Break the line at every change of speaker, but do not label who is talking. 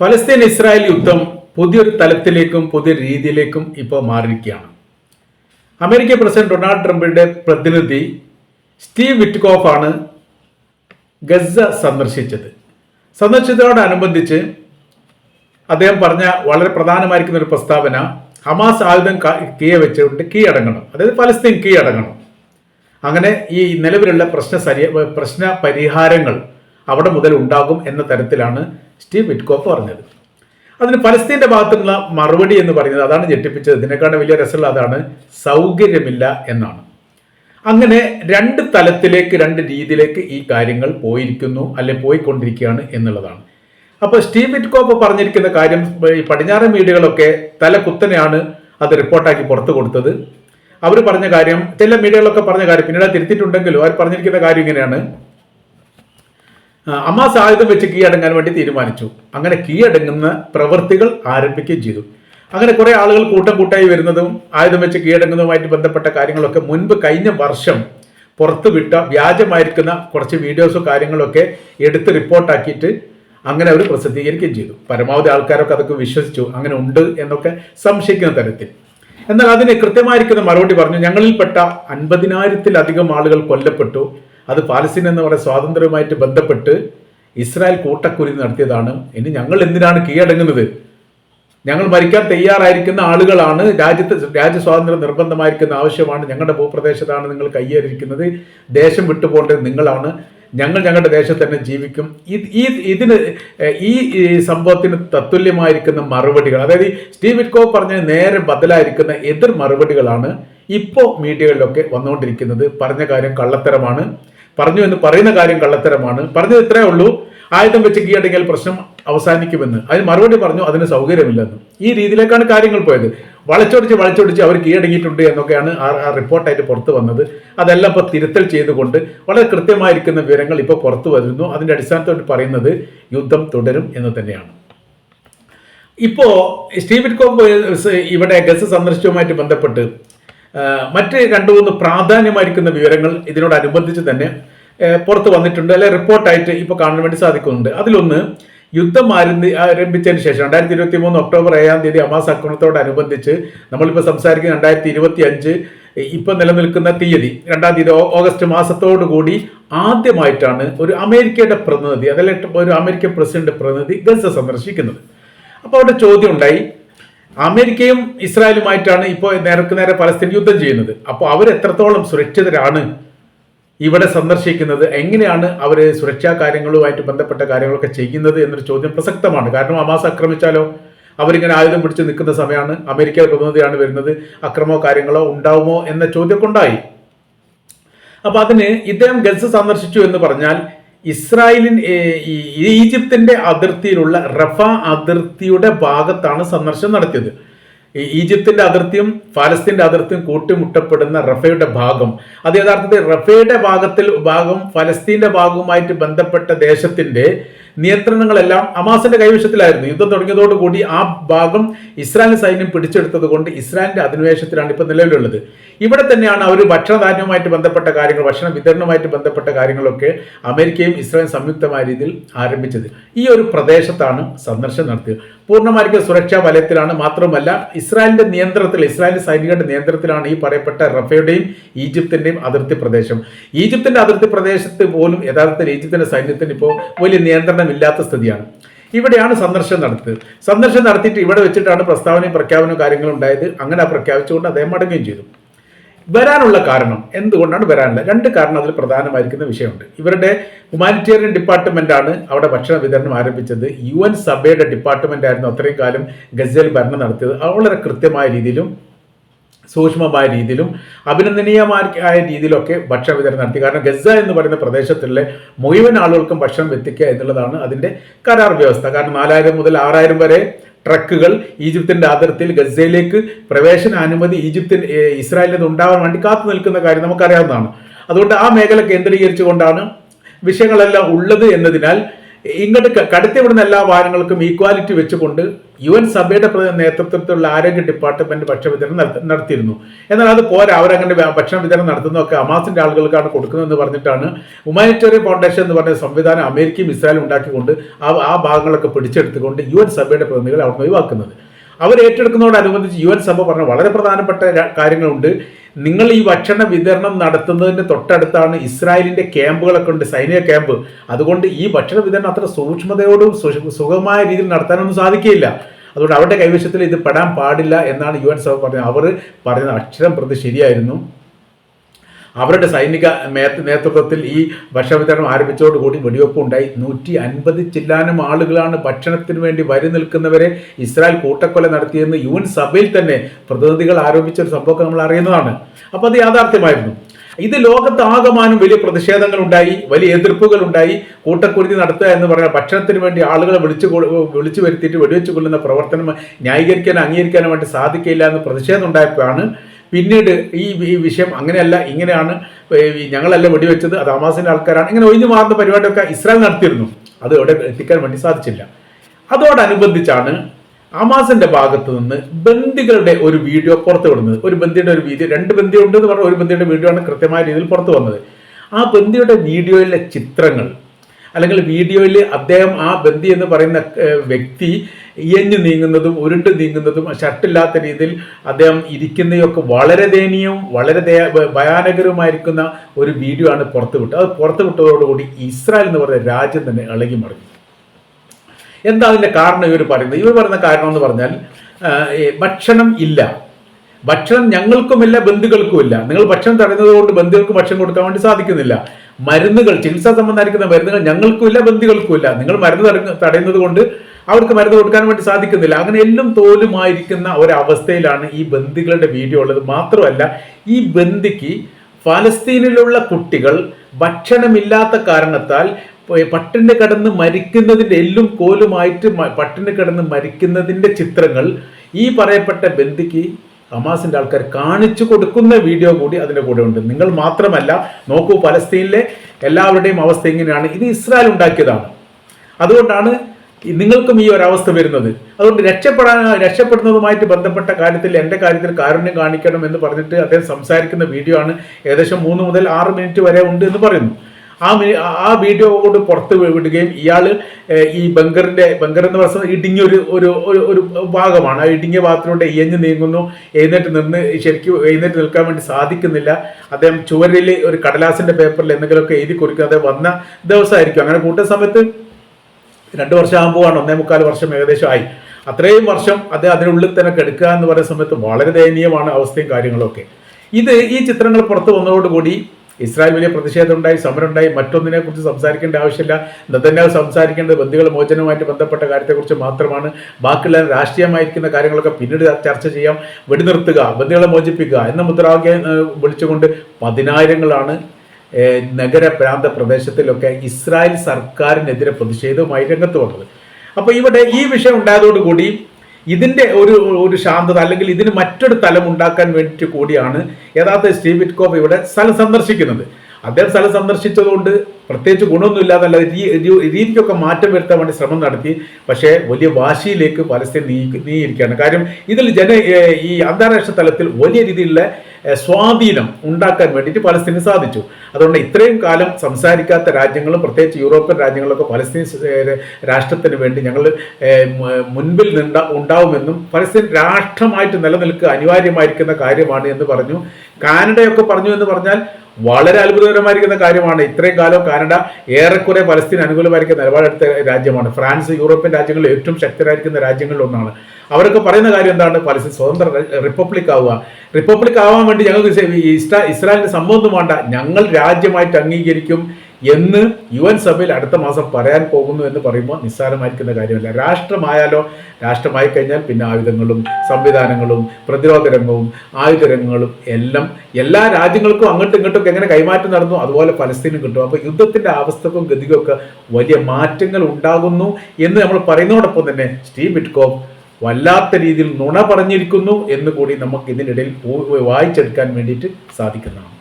ഫലസ്തീൻ ഇസ്രായേൽ യുദ്ധം പുതിയൊരു തലത്തിലേക്കും പുതിയ രീതിയിലേക്കും ഇപ്പോൾ മാറിയിരിക്കുകയാണ്. അമേരിക്കൻ പ്രസിഡന്റ് ഡൊണാൾഡ് ട്രംപിന്റെ പ്രതിനിധി സ്റ്റീവ് വിറ്റ്കോഫ് ആണ് ഗസ സന്ദർശിച്ചത്. സന്ദർശിച്ചതോടനുബന്ധിച്ച് അദ്ദേഹം പറഞ്ഞ വളരെ പ്രധാനമായിരിക്കുന്ന ഒരു പ്രസ്താവന ഹമാസ് ആയുധം കീഴ വെച്ചുകൊണ്ട് കീഴടങ്ങണം. അതായത് ഫലസ്തീൻ കീഴടങ്ങണം. അങ്ങനെ ഈ നിലവിലുള്ള പ്രശ്ന പ്രശ്ന പരിഹാരങ്ങൾ അവിടെ മുതൽ ഉണ്ടാകും എന്ന തരത്തിലാണ് സ്റ്റീവ് വിറ്റ്കോഫ് പറഞ്ഞത്. അതിന് ഫലസ്തീന്റെ ഭാഗത്തുള്ള മറുപടി എന്ന് പറയുന്നത് അതാണ് ഞെട്ടിപ്പിച്ചത്. ഇതിനേക്കാളും വലിയ രസമുള്ള അതാണ് സൗകര്യമില്ല എന്നാണ്. അങ്ങനെ രണ്ട് തലത്തിലേക്ക് രണ്ട് രീതിയിലേക്ക് ഈ കാര്യങ്ങൾ പോയിരിക്കുന്നു അല്ലെ പോയിക്കൊണ്ടിരിക്കുകയാണ് എന്നുള്ളതാണ്. അപ്പോൾ സ്റ്റീവ് വിറ്റ്കോപ്പ് പറഞ്ഞിരിക്കുന്ന കാര്യം ഈ പടിഞ്ഞാറൻ മീഡിയകളൊക്കെ തല കുത്തനെയാണ് അത് റിപ്പോർട്ടാക്കി പുറത്തു കൊടുത്തത്. അവർ പറഞ്ഞ കാര്യം ചില മീഡിയകളൊക്കെ പറഞ്ഞ കാര്യം പിന്നീട് തിരുത്തിയിട്ടുണ്ടെങ്കിലും അവർ പറഞ്ഞിരിക്കുന്ന കാര്യം ഇങ്ങനെയാണ്. അമാസ് ആയുധം വെച്ച് കീഴടങ്ങാൻ വേണ്ടി തീരുമാനിച്ചു. അങ്ങനെ കീഴടങ്ങുന്ന പ്രവൃത്തികൾ ആരംഭിക്കുകയും ചെയ്തു. അങ്ങനെ കുറെ ആളുകൾ കൂട്ടം കൂട്ടായി വരുന്നതും ആയുധം വെച്ച് കീഴടങ്ങുന്നതുമായിട്ട് ബന്ധപ്പെട്ട കാര്യങ്ങളൊക്കെ മുൻപ് കഴിഞ്ഞ വർഷം പുറത്തുവിട്ട വ്യാജമായിരിക്കുന്ന കുറച്ച് വീഡിയോസും കാര്യങ്ങളൊക്കെ എടുത്ത് റിപ്പോർട്ടാക്കിയിട്ട് അങ്ങനെ അവർ പ്രസിദ്ധീകരിക്കുകയും ചെയ്തു. പരമാവധി ആൾക്കാരൊക്കെ അതൊക്കെ വിശ്വസിച്ചു. അങ്ങനെ ഉണ്ട് എന്നൊക്കെ സംശയിക്കുന്ന തരത്തിൽ. എന്നാൽ അതിന് കൃത്യമായിരിക്കുന്ന മറുപടി പറഞ്ഞു ഞങ്ങളിൽപ്പെട്ട അൻപതിനായിരത്തിലധികം ആളുകൾ കൊല്ലപ്പെട്ടു. അത് പാലസ്തീൻ എന്ന് പറയുന്ന സ്വാതന്ത്ര്യവുമായിട്ട് ബന്ധപ്പെട്ട് ഇസ്രായേൽ കൂട്ടക്കുരി നടത്തിയതാണ്. ഇനി ഞങ്ങൾ എന്തിനാണ് കീഴടങ്ങുന്നത്? ഞങ്ങൾ മരിക്കാൻ തയ്യാറായിരിക്കുന്ന ആളുകളാണ്. രാജ്യത്ത് രാജ്യ സ്വാതന്ത്ര്യം നിർബന്ധമായിരിക്കുന്ന ആവശ്യമാണ്. ഞങ്ങളുടെ ഭൂപ്രദേശത്താണ് നിങ്ങൾ കയ്യേറിയിരിക്കുന്നത്. ദേശം വിട്ടുപോകേണ്ടത് നിങ്ങളാണ്. ഞങ്ങൾ ഞങ്ങളുടെ ദേശത്ത് തന്നെ ജീവിക്കും. ഈ ഇതിന് ഈ സംഭവത്തിന് തത്തുല്യമായിരിക്കുന്ന മറുപടികൾ അതായത് സ്റ്റീവ് വിറ്റ്കോ പറഞ്ഞ നേരെ ബദലായിരിക്കുന്ന എതിർ മറുപടികളാണ് ഇപ്പോൾ മീഡിയകളിലൊക്കെ വന്നുകൊണ്ടിരിക്കുന്നത്. പറഞ്ഞ കാര്യം കള്ളത്തരമാണ്. പറഞ്ഞു എന്ന് പറയുന്ന കാര്യം കള്ളത്തരമാണ്. പറഞ്ഞത് ഇത്രേ ഉള്ളൂ. ആയുധം വെച്ച് കീഴടങ്ങിയാൽ പ്രശ്നം അവസാനിക്കുമെന്ന്. അതിന് മറുപടി പറഞ്ഞു അതിന് സൗകര്യമില്ലെന്ന്. ഈ രീതിയിലേക്കാണ് കാര്യങ്ങൾ പോയത്. വളച്ചൊടിച്ച് വളച്ചൊടിച്ച് അവർ കീഴടങ്ങിയിട്ടുണ്ട് എന്നൊക്കെയാണ് ആ ആ റിപ്പോർട്ടായിട്ട് പുറത്തു വന്നത്. അതെല്ലാം ഇപ്പോൾ തിരുത്തൽ ചെയ്തുകൊണ്ട് വളരെ കൃത്യമായിരിക്കുന്ന വിവരങ്ങൾ ഇപ്പോൾ പുറത്തു വരുന്നു. അതിന്റെ അടിസ്ഥാനത്തോട്ട് പറയുന്നത് യുദ്ധം തുടരും എന്ന് തന്നെയാണ്. ഇപ്പോൾ സ്റ്റീവിൻ കോപ്പ് ഇവിടെ ഗസ് സന്ദർശനവുമായിട്ട് ബന്ധപ്പെട്ട് മറ്റ് രണ്ടു മൂന്ന് പ്രാധാന്യമായിരിക്കുന്ന വിവരങ്ങൾ ഇതിനോടനുബന്ധിച്ച് തന്നെ പുറത്ത് വന്നിട്ടുണ്ട് അല്ലെ റിപ്പോർട്ടായിട്ട് ഇപ്പോൾ കാണാൻ വേണ്ടി സാധിക്കുന്നുണ്ട്. അതിലൊന്ന് യുദ്ധം ആരംഭി ആരംഭിച്ചതിന് ശേഷം രണ്ടായിരത്തി ഇരുപത്തി മൂന്ന് ഒക്ടോബർ ഏഴാം തീയതി അമാസ് ആക്രമണത്തോടനുബന്ധിച്ച് നമ്മളിപ്പോൾ സംസാരിക്കുന്ന രണ്ടായിരത്തി ഇരുപത്തി അഞ്ച് ഇപ്പം നിലനിൽക്കുന്ന തീയതി രണ്ടാം തീയതി ഓഗസ്റ്റ് മാസത്തോടു കൂടി ആദ്യമായിട്ടാണ് ഒരു അമേരിക്കയുടെ പ്രതിനിധി അതല്ല ഒരു അമേരിക്കൻ പ്രസിഡന്റ് പ്രതിനിധി ഗസ സന്ദർശിക്കുന്നത്. അപ്പോൾ അവിടെ ചോദ്യം ഉണ്ടായി അമേരിക്കയും ഇസ്രായേലുമായിട്ടാണ് ഇപ്പോൾ നേർക്ക് നേരെ പലസ്തീൻ യുദ്ധം ചെയ്യുന്നത്. അപ്പോൾ അവർ എത്രത്തോളം സുരക്ഷിതരാണ് ഇവിടെ സന്ദർശിക്കുന്നത് എങ്ങനെയാണ് അവർ സുരക്ഷാ കാര്യങ്ങളുമായിട്ട് ബന്ധപ്പെട്ട കാര്യങ്ങളൊക്കെ ചെയ്യുന്നത് എന്നൊരു ചോദ്യം പ്രസക്തമാണ്. കാരണം അമാസ് ആക്രമിച്ചാലോ? അവരിങ്ങനെ ആയുധം പിടിച്ച് നിൽക്കുന്ന സമയമാണ് അമേരിക്ക പ്രതിനിധിയാണ് വരുന്നത്. അക്രമോ കാര്യങ്ങളോ ഉണ്ടാവുമോ എന്ന ചോദ്യമൊക്കെ ഉണ്ടായി അപ്പൊ അതിന് ഇദ്ദേഹം ഗൾഫ് സന്ദർശിച്ചു എന്ന് പറഞ്ഞാൽ ഇസ്രായേലിൻ ഈജിപ്തിന്റെ അതിർത്തിയിലുള്ള റഫ അതിർത്തിയുടെ ഭാഗത്താണ് സന്ദർശനം നടത്തിയത്. ഈജിപ്തിന്റെ അതിർത്തിയും ഫലസ്തീന്റെ അതിർത്തിയും കൂട്ടിമുട്ടപ്പെടുന്ന റഫയുടെ ഭാഗം. അത് യഥാർത്ഥത്തിൽ റഫയുടെ ഭാഗത്തിൽ ഭാഗം ഫലസ്തീന്റെ ഭാഗവുമായിട്ട് ബന്ധപ്പെട്ട ദേശത്തിന്റെ നിയന്ത്രണങ്ങളെല്ലാം അമാസിന്റെ കൈവശത്തിലായിരുന്നു. യുദ്ധം തുടങ്ങിയതോടുകൂടി ആ ഭാഗം ഇസ്രായേൽ സൈന്യം പിടിച്ചെടുത്തത് കൊണ്ട് ഇസ്രായേലിന്റെ അധിനിവേശത്തിലാണ് ഇപ്പൊ നിലവിലുള്ളത്. ഇവിടെ തന്നെയാണ് അവർ ഭക്ഷണധാന്യവുമായിട്ട് ബന്ധപ്പെട്ട കാര്യങ്ങൾ ഭക്ഷണ വിതരണവുമായിട്ട് ബന്ധപ്പെട്ട കാര്യങ്ങളൊക്കെ അമേരിക്കയും ഇസ്രായേലും സംയുക്തമായ രീതിയിൽ ആരംഭിച്ചത്. ഈ ഒരു പ്രദേശത്താണ് സന്ദർശനം നടത്തിയത്. പൂർണമായിരിക്കും സുരക്ഷാ വലയത്തിലാണ് മാത്രമല്ല ഇസ്രായേലിന്റെ നിയന്ത്രണത്തിൽ ഇസ്രായേൽ സൈനികരുടെ നിയന്ത്രണത്തിലാണ് ഈ പറയപ്പെട്ട റഫയുടെയും ഈജിപ്തിന്റെയും അതിർത്തി പ്രദേശം. ഈജിപ്തിന്റെ അതിർത്തി പ്രദേശത്ത് പോലും യഥാർത്ഥത്തിൽ ഈജിപ്തിന്റെ സൈന്യത്തിന് ഇപ്പോൾ വലിയ നിയന്ത്രണമില്ലാത്ത സ്ഥിതിയാണ്. ഇവിടെയാണ് സന്ദർശനം നടത്തിയത്. സന്ദർശനം നടത്തിയിട്ട് ഇവിടെ വെച്ചിട്ടാണ് പ്രസ്താവനയും പ്രഖ്യാപനവും കാര്യങ്ങളും ഉണ്ടായത്. അങ്ങനെ പ്രഖ്യാപിച്ചുകൊണ്ട് അദ്ദേഹം മടങ്ങുകയും ചെയ്തു. വരാനുള്ള കാരണം എന്തുകൊണ്ടാണ് വരാനുള്ള? രണ്ട് കാരണം അതിൽ പ്രധാനമായിരിക്കുന്ന വിഷയമുണ്ട്. ഇവരുടെ ഹ്യൂമാനിറ്റേറിയൻ ആണ് അവിടെ ഭക്ഷണ വിതരണം ആരംഭിച്ചത്. യു എൻ സഭയുടെ ഡിപ്പാർട്ട്മെന്റ് ആയിരുന്നു അത്രയും കാലം ഗസൽ ഭരണം നടത്തിയത്. വളരെ കൃത്യമായ രീതിയിലും സൂക്ഷ്മമായ രീതിയിലും അഭിനന്ദനീയമായ രീതിയിലൊക്കെ ഭക്ഷണ വിതരണം നടത്തി. കാരണം ഗസ എന്ന് പറയുന്ന പ്രദേശത്തുള്ള മുഴുവൻ ആളുകൾക്കും ഭക്ഷണം എത്തിക്കുക എന്നുള്ളതാണ് അതിന്റെ കരാർ വ്യവസ്ഥ. കാരണം നാലായിരം മുതൽ ആറായിരം വരെ ട്രക്കുകൾ ഈജിപ്തിന്റെ അതിർത്തിയിൽ ഗസയിലേക്ക് പ്രവേശന അനുമതി ഈജിപ്തിൽ ഏഹ്, ഇസ്രായേലിൽ ഉണ്ടാവാൻ വേണ്ടി കാത്തു നിൽക്കുന്ന കാര്യം നമുക്കറിയാവുന്നതാണ്. അതുകൊണ്ട് ആ മേഖല കേന്ദ്രീകരിച്ചുകൊണ്ടാണ് വിഷയങ്ങളെല്ലാം ഉള്ളത് എന്നതിനാൽ ഇങ്ങോട്ട് കടത്തിവിടുന്ന എല്ലാ വാഹനങ്ങൾക്കും ഈക്വാലിറ്റി വെച്ചുകൊണ്ട് യു എൻ സഭയുടെ നേതൃത്വത്തിലുള്ള ആരോഗ്യ ഡിപ്പാർട്ട്മെന്റ് ഭക്ഷ്യവിതരണം നടത്തി- നടത്തിയിരുന്നു. എന്നാൽ അത് പോരാ അവരങ്ങനെ ഭക്ഷണ വിതരണം നടത്തുന്നതൊക്കെ അമാസിന്റെ ആളുകൾക്കാണ് കൊടുക്കുന്നതെന്ന് പറഞ്ഞിട്ടാണ് ഹ്യൂമാനിറ്റേറിയൻ ഫൗണ്ടേഷൻ എന്ന് പറഞ്ഞ സംവിധാനം അമേരിക്കയും ഇസ്രായേലും ഉണ്ടാക്കിക്കൊണ്ട് ആ ആ ഭാഗങ്ങളൊക്കെ പിടിച്ചെടുത്തുകൊണ്ട് യു എൻ സഭയുടെ പ്രതിനിധികൾ അവിടെ ഒഴിവാക്കുന്നത്. അവർ ഏറ്റെടുക്കുന്നതോടനുബന്ധിച്ച് യു എൻ സഭ പറഞ്ഞ വളരെ പ്രധാനപ്പെട്ട കാര്യങ്ങളുണ്ട്. നിങ്ങൾ ഈ ഭക്ഷണ വിതരണം നടത്തുന്നതിന്റെ തൊട്ടടുത്താണ് ഇസ്രായേലിന്റെ ക്യാമ്പുകളൊക്കെ ഉണ്ട് സൈനിക ക്യാമ്പ്. അതുകൊണ്ട് ഈ ഭക്ഷണ വിതരണം അത്ര സൂക്ഷ്മതയോടും സുഖമായ രീതിയിൽ നടത്താനൊന്നും സാധിക്കില്ല അതുകൊണ്ട് അവരുടെ കൈവശത്തിൽ ഇത് പെടാൻ പാടില്ല എന്നാണ് യു എൻ സഭ പറഞ്ഞത്. അവർ പറഞ്ഞത് അക്ഷരം പ്രതി ശരിയായിരുന്നു. അവരുടെ സൈനിക നേതൃത്വത്തിൽ ഈ ഭക്ഷണവിതരണം ആരംഭിച്ചതോടുകൂടി വെടിവെപ്പ് ഉണ്ടായി നൂറ്റി അൻപത് ചില്ലാനും ആളുകളാണ് ഭക്ഷണത്തിന് വേണ്ടി വരി നിൽക്കുന്നവരെ ഇസ്രായേൽ കൂട്ടക്കൊല നടത്തിയെന്ന് യു എൻ സഭയിൽ തന്നെ പ്രതിനിധികൾ ആരോപിച്ച ഒരു സംഭവം നമ്മൾ അറിയുന്നതാണ്. അപ്പോൾ അത് യാഥാർത്ഥ്യമായിരുന്നു. ഇത് ലോകത്ത് ആകമാനം വലിയ പ്രതിഷേധങ്ങൾ ഉണ്ടായി വലിയ എതിർപ്പുകൾ ഉണ്ടായി കൂട്ടക്കുരുതി നടത്തുക എന്ന് പറഞ്ഞാൽ ഭക്ഷണത്തിന് വേണ്ടി ആളുകളെ വിളിച്ചു വിളിച്ചു വരുത്തിയിട്ട് വെടിവെച്ച് കൊല്ലുന്ന പ്രവർത്തനം ന്യായീകരിക്കാനും അംഗീകരിക്കാനും വേണ്ടി സാധിക്കില്ല എന്ന് പ്രതിഷേധം ഉണ്ടായപ്പോഴാണ് പിന്നീട് ഈ വിഷയം അങ്ങനെയല്ല ഇങ്ങനെയാണ് ഞങ്ങളല്ല വെടിവെച്ചത് അത് ഹമാസിന്റെ ആൾക്കാരാണ് ഇങ്ങനെ ഒഴിഞ്ഞു മാറുന്ന പരിപാടിയൊക്കെ ഇസ്രായേൽ നടത്തിയിരുന്നു. അത് അവിടെ എത്തിക്കാൻ വേണ്ടി സാധിച്ചില്ല. അതോടനുബന്ധിച്ചാണ് ഹമാസിന്റെ ഭാഗത്ത് നിന്ന് ബന്ദികളുടെ ഒരു വീഡിയോ പുറത്തു വിടുന്നത്. ഒരു ബന്ദിയുടെ ഒരു വീഡിയോ രണ്ട് ബന്ദി ഉണ്ട് എന്ന് പറഞ്ഞ ഒരു ബന്ദിയുടെ വീഡിയോ ആണ് കൃത്യമായ രീതിയിൽ പുറത്തു വന്നത്. ആ ബന്ദിയുടെ വീഡിയോയിലെ ചിത്രങ്ങൾ അല്ലെങ്കിൽ വീഡിയോയിൽ അദ്ദേഹം ആ ബന്ദി എന്ന് പറയുന്ന വ്യക്തി ഇയഞ്ഞു നീങ്ങുന്നതും ഉരുണ്ട് നീങ്ങുന്നതും ഷർട്ടില്ലാത്ത രീതിയിൽ അദ്ദേഹം ഇരിക്കുന്നതൊക്കെ വളരെ ദയനീയവും വളരെ ഭയാനകരവുമായിരിക്കുന്ന ഒരു വീഡിയോ ആണ് പുറത്തുവിട്ടത്. അത് പുറത്തുവിട്ടതോടുകൂടി ഇസ്രായേൽ എന്ന് പറയുന്ന രാജ്യം തന്നെ ഇളകി മറിഞ്ഞു. എന്താ അതിന്റെ കാരണം ഇവർ പറയുന്നത്? ഇവർ പറയുന്ന കാരണം എന്ന് പറഞ്ഞാൽ ഭക്ഷണം ഇല്ല. ഭക്ഷണം ഞങ്ങൾക്കുമില്ല ബന്ധുക്കൾക്കുമില്ല. നിങ്ങൾ ഭക്ഷണം തടയുന്നത് കൊണ്ട് ബന്ധുക്കൾക്ക് ഭക്ഷണം കൊടുക്കാൻ വേണ്ടി സാധിക്കുന്നില്ല. മരുന്നുകൾ ചികിത്സാ സംബന്ധമായിരിക്കുന്ന മരുന്നുകൾ ഞങ്ങൾക്കുമില്ല ബന്ധുക്കൾക്കുമില്ല. നിങ്ങൾ മരുന്ന് തട- തടയുന്നത് കൊണ്ട് അവർക്ക് മരുന്ന് കൊടുക്കാൻ വേണ്ടി സാധിക്കുന്നില്ല. അങ്ങനെ എല്ലാം തോലുമായിരിക്കുന്ന ഒരവസ്ഥയിലാണ് ഈ ബന്ദികളുടെ വീഡിയോ ഉള്ളത്. മാത്രമല്ല ഈ ബന്ദിക്ക് ഫലസ്തീനിലുള്ള കുട്ടികൾ ഭക്ഷണമില്ലാത്ത കാരണത്താൽ പട്ടിന് കിടന്ന് മരിക്കുന്നതിന്റെ എല്ലും കോലുമായിട്ട് പട്ടിന് കിടന്ന് മരിക്കുന്നതിന്റെ ചിത്രങ്ങൾ ഈ പറയപ്പെട്ട ബന്ദിക്ക് ഹമാസിന്റെ ആൾക്കാർ കാണിച്ചു കൊടുക്കുന്ന വീഡിയോ കൂടി അതിന്റെ കൂടെ ഉണ്ട്. നിങ്ങൾ മാത്രമല്ല നോക്കൂ പലസ്തീനിലെ എല്ലാവരുടെയും അവസ്ഥ എങ്ങനെയാണ് ഇത് ഇസ്രായേൽ ഉണ്ടാക്കിയതാണ്. അതുകൊണ്ടാണ് നിങ്ങൾക്കും ഈ ഒരവസ്ഥ വരുന്നത്. അതുകൊണ്ട് രക്ഷപ്പെടാൻ രക്ഷപ്പെടുന്നതുമായിട്ട് ബന്ധപ്പെട്ട കാര്യത്തിൽ എന്റെ കാര്യത്തിൽ കാരുണ്യം കാണിക്കണം എന്ന് പറഞ്ഞിട്ട് അദ്ദേഹം സംസാരിക്കുന്ന വീഡിയോ ആണ് ഏകദേശം മൂന്ന് മുതൽ ആറ് മിനിറ്റ് വരെ ഉണ്ട് എന്ന് പറയുന്നു. ആ ആ വീഡിയോ കൊണ്ട് പുറത്ത് വിടുകയും ഇയാൾ ഈ ബങ്കറിന്റെ ബങ്കർ എന്ന് പറയുന്നത് ഇടുങ്ങിയ ഒരു ഒരു ഒരു ഭാഗമാണ്. ആ ഇടുങ്ങിയ ഭാഗത്തിലൂടെ ഇയഞ്ഞ് നീങ്ങുന്നു. എഴുന്നേറ്റ് നിന്ന് ശരിക്കും എഴുന്നേറ്റ് നിൽക്കാൻ വേണ്ടി സാധിക്കുന്നില്ല. അദ്ദേഹം ചുവരിൽ ഒരു കടലാസിന്റെ പേപ്പറിൽ എന്തെങ്കിലുമൊക്കെ എഴുതി കുറിക്കാതെ വന്ന ദിവസമായിരിക്കും. അങ്ങനെ കൂട്ടുന്ന സമയത്ത് രണ്ട് വർഷം ആകുമ്പോഴാണ് ഒന്നേ മുക്കാൽ വർഷം ഏകദേശം ആയി അത്രയും വർഷം അത് അതിനുള്ളിൽ തന്നെ കെടുക്കുക എന്ന് പറയുന്ന സമയത്ത് വളരെ ദയനീയമാണ് അവസ്ഥയും കാര്യങ്ങളൊക്കെ. ഇത് ഈ ചിത്രങ്ങൾ പുറത്തു വന്നതോടുകൂടി ഇസ്രായേൽ വലിയ പ്രതിഷേധമുണ്ടായി സമരം ഉണ്ടായി. മറ്റൊന്നിനെ കുറിച്ച് സംസാരിക്കേണ്ട ആവശ്യമില്ല. നെതന്യാഹു സംസാരിക്കേണ്ടത് ബന്ധുക്കൾ മോചനവുമായിട്ട് ബന്ധപ്പെട്ട കാര്യത്തെക്കുറിച്ച് മാത്രമാണ്. ബാക്കിയുള്ള രാഷ്ട്രീയമായിരിക്കുന്ന കാര്യങ്ങളൊക്കെ പിന്നീട് ചർച്ച ചെയ്യാം. വെടിനിർത്തുക ബന്ധുക്കളെ മോചിപ്പിക്കുക എന്ന മുദ്രാവാക്യം വിളിച്ചുകൊണ്ട് പതിനായിരങ്ങളാണ് നഗര പ്രാന്ത പ്രദേശത്തിലൊക്കെ ഇസ്രായേൽ സർക്കാരിനെതിരെ പ്രതിഷേധവുമായി രംഗത്ത് വന്നത്. അപ്പോൾ ഇവിടെ ഈ വിഷയം ഉണ്ടായതോടുകൂടി ഇതിന്റെ ഒരു ഒരു ശാന്തത അല്ലെങ്കിൽ ഇതിന് മറ്റൊരു തലം ഉണ്ടാക്കാൻ വേണ്ടിയിട്ട് കൂടിയാണ് യഥാർത്ഥ സ്റ്റീവ് വിറ്റ്കോപ്പ് ഇവിടെ സ്ഥലം സന്ദർശിക്കുന്നത്. അദ്ദേഹം സ്ഥലം സന്ദർശിച്ചതുകൊണ്ട് പ്രത്യേകിച്ച് രീ- രീതിക്കൊക്കെ മാറ്റം വരുത്താൻ വേണ്ടി ശ്രമം നടത്തി പക്ഷേ വലിയ വാശിയിലേക്ക് പലസ്തീൻ നീ നീങ്ങിയിരിക്കുകയാണ്. കാര്യം ഇതിൽ ജന ഈ അന്താരാഷ്ട്ര തലത്തിൽ വലിയ രീതിയിലുള്ള സ്വാധീനം ഉണ്ടാക്കാൻ വേണ്ടിയിട്ട് പലസ്തീന് സാധിച്ചു. അതുകൊണ്ട് ഇത്രയും കാലം സംസാരിക്കാത്ത രാജ്യങ്ങളും പ്രത്യേകിച്ച് യൂറോപ്യൻ രാജ്യങ്ങളൊക്കെ പലസ്തീൻ രാഷ്ട്രത്തിന് വേണ്ടി ഞങ്ങൾ മുൻപിൽ നിന്ന ഉണ്ടാവുമെന്നും പലസ്തീൻ രാഷ്ട്രമായിട്ട് നിലനിൽക്കുക അനിവാര്യമായിരിക്കുന്ന കാര്യമാണ് എന്ന് പറഞ്ഞു. കാനഡയൊക്കെ പറഞ്ഞു എന്ന് പറഞ്ഞാൽ വളരെ അത്ഭുതകരമായിരിക്കുന്ന കാര്യമാണ്. ഇത്രയും കാലം കാനഡ ഏറെക്കുറെ പലസ്തീൻ അനുകൂലമായിരിക്കുന്ന നിലപാടെടുത്ത രാജ്യമാണ്. ഫ്രാൻസ് യൂറോപ്യൻ രാജ്യങ്ങളിൽ ഏറ്റവും ശക്തരായിരിക്കുന്ന രാജ്യങ്ങളിൽ ഒന്നാണ്. അവരൊക്കെ പറയുന്ന കാര്യം എന്താണ്? പലസ്തീൻ സ്വതന്ത്ര റിപ്പബ്ലിക് ആവുക. റിപ്പബ്ലിക് ആവാൻ വേണ്ടി ഞങ്ങൾക്ക് ഇസ്രായേലിന്റെ സംഭവമൊന്നും വേണ്ട. ഞങ്ങൾ രാജ്യമായിട്ട് അംഗീകരിക്കും. എന്ന് യു എൻ സഭയിൽ അടുത്ത മാസം പറയാൻ പോകുന്നു എന്ന് പറയുമ്പോൾ നിസ്സാരമായിരിക്കുന്ന കാര്യമല്ല. രാഷ്ട്രമായാലോ രാഷ്ട്രമായി കഴിഞ്ഞാൽ പിന്നെ ആയുധങ്ങളും സംവിധാനങ്ങളും പ്രതിരോധ രംഗവും ആയുധ രംഗങ്ങളും എല്ലാം എല്ലാ രാജ്യങ്ങൾക്കും അങ്ങോട്ടും ഇങ്ങോട്ടും എങ്ങനെ കൈമാറ്റം നടന്നു അതുപോലെ പലസ്തീനും കിട്ടും. അപ്പോൾ യുദ്ധത്തിന്റെ അവസ്ഥക്കും ഗതിക്കും ഒക്കെ വലിയ മാറ്റങ്ങൾ ഉണ്ടാകുന്നു എന്ന് നമ്മൾ പറയുന്നതോടൊപ്പം തന്നെ സ്റ്റീവ് ബിറ്റ്കോഫ് വല്ലാത്ത രീതിയിൽ നുണ പറഞ്ഞിരിക്കുന്നു എന്ന് കൂടി നമുക്ക് ഇതിനിടയിൽ വായിച്ചെടുക്കാൻ വേണ്ടിയിട്ട് സാധിക്കുന്നതാണ്.